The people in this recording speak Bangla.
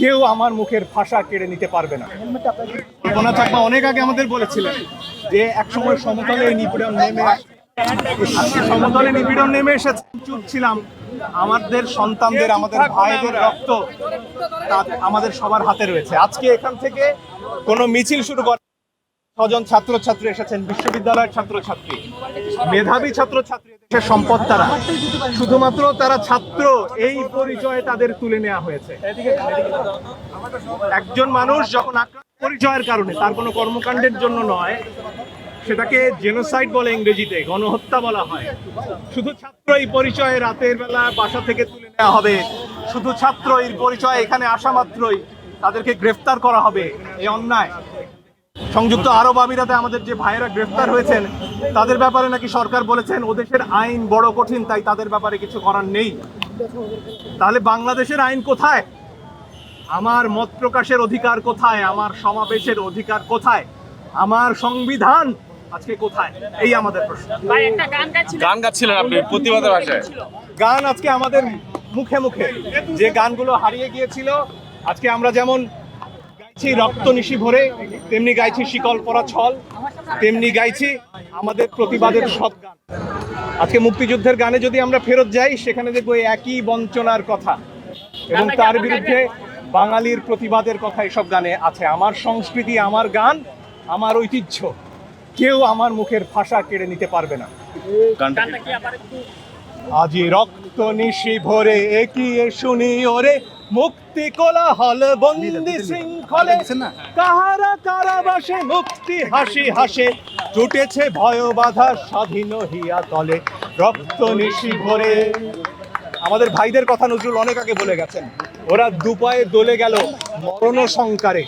কেউ আমার মুখের ভাষা কেড়ে নিতে পারবে না। কল্পনা চাকমা অনেক আগে আমাদের বলেছিলেন যে একসময় সমতলে নিপীড়ন নেমে। সমতলে নিপীড়ন নেমে এসেছে। চুপ ছিলাম। আমাদের সন্তানদের, আমাদের ভাইদের রক্ত আমাদের সবার হাতে রয়েছে। আজকে এখান থেকে কোনো মিছিল শুরু করে ছজন ছাত্রছাত্রী এসেছেন, বিশ্ববিদ্যালয়ের ছাত্রছাত্রী। মেধাবী ছাত্রছাত্রী দেশের সম্পদ তারা। শুধুমাত্র তারা ছাত্র, এই পরিচয়ে তাদের তুলে নেওয়া হয়েছে। একজন মানুষ যখন পরিচয়ের কারণে, তার কোনো কর্মকাণ্ডের জন্য নয়, সেটাকে জেনোসাইড বলে ইংরেজিতে গণহত্যা বলা হয়। শুধু ছাত্র এই পরিচয়ে রাতের বেলা বাসা থেকে তুলে নেওয়া হবে। শুধু ছাত্র এই পরিচয়ে এখানে আসা মাত্রই তাদেরকে গ্রেফতার করা হবে। এই অন্যায় সংযুক্ত আরব আমিরাতে আমাদের যে ভাইয়েরা গ্রেফতার হয়েছেন তাদের ব্যাপারে নাকি সরকার বলেছেন ওদেশের আইন বড় কঠিন তাই তাদের ব্যাপারে কিছু করার নেই। তাহলে বাংলাদেশের আইন কোথায়? আমার মত প্রকাশের অধিকার কোথায়? আমার সমাবেশের অধিকার কোথায়? আমার সংবিধান আজকে কোথায়? এই আমাদের প্রশ্ন। গান গান গাচ্ছিলেন আপনি প্রতিবাদের ভাষায়। গান আজকে আমাদের মুখে মুখে। যে গানগুলো হারিয়ে গিয়েছিল আজকে আমরা যেমন গাইছি রক্ত নিশি ভরে তেমনি গাইছি শিকল পরা ছল তেমনি গাইছি আমাদের প্রতিবাদের সব গান। আজকে মুক্তিযুদ্ধের গানে যদি আমরা ফেরত যাই সেখানে দেখব একই বঞ্চনার কথা। এবং তার বিরুদ্ধে বাঙালির প্রতিবাদের কথা এসব গানে আছে। আমার সংস্কৃতি আমার গান আমার ঐতিহ্য। কেউ আমার মুখের ভাষা কেড়ে নিতে পারবে না। আজি রক্ত নিশি ভরে একিয়ে শুনি ওরে মুক্তি কোলাহল বন্দি শৃঙ্খলে। কাহারা কারাবাসে মুক্তি হাসি হাসে টুটেছে ভয় বাধা স্বাধীন হিয়া তলে। রক্ত নিশি ভরে। আমাদের ভাইদের কথা নজরুল অনেক আগে বলে গেছেন। ওরা দুপায়ে দলে গেল মরণ সংকারে।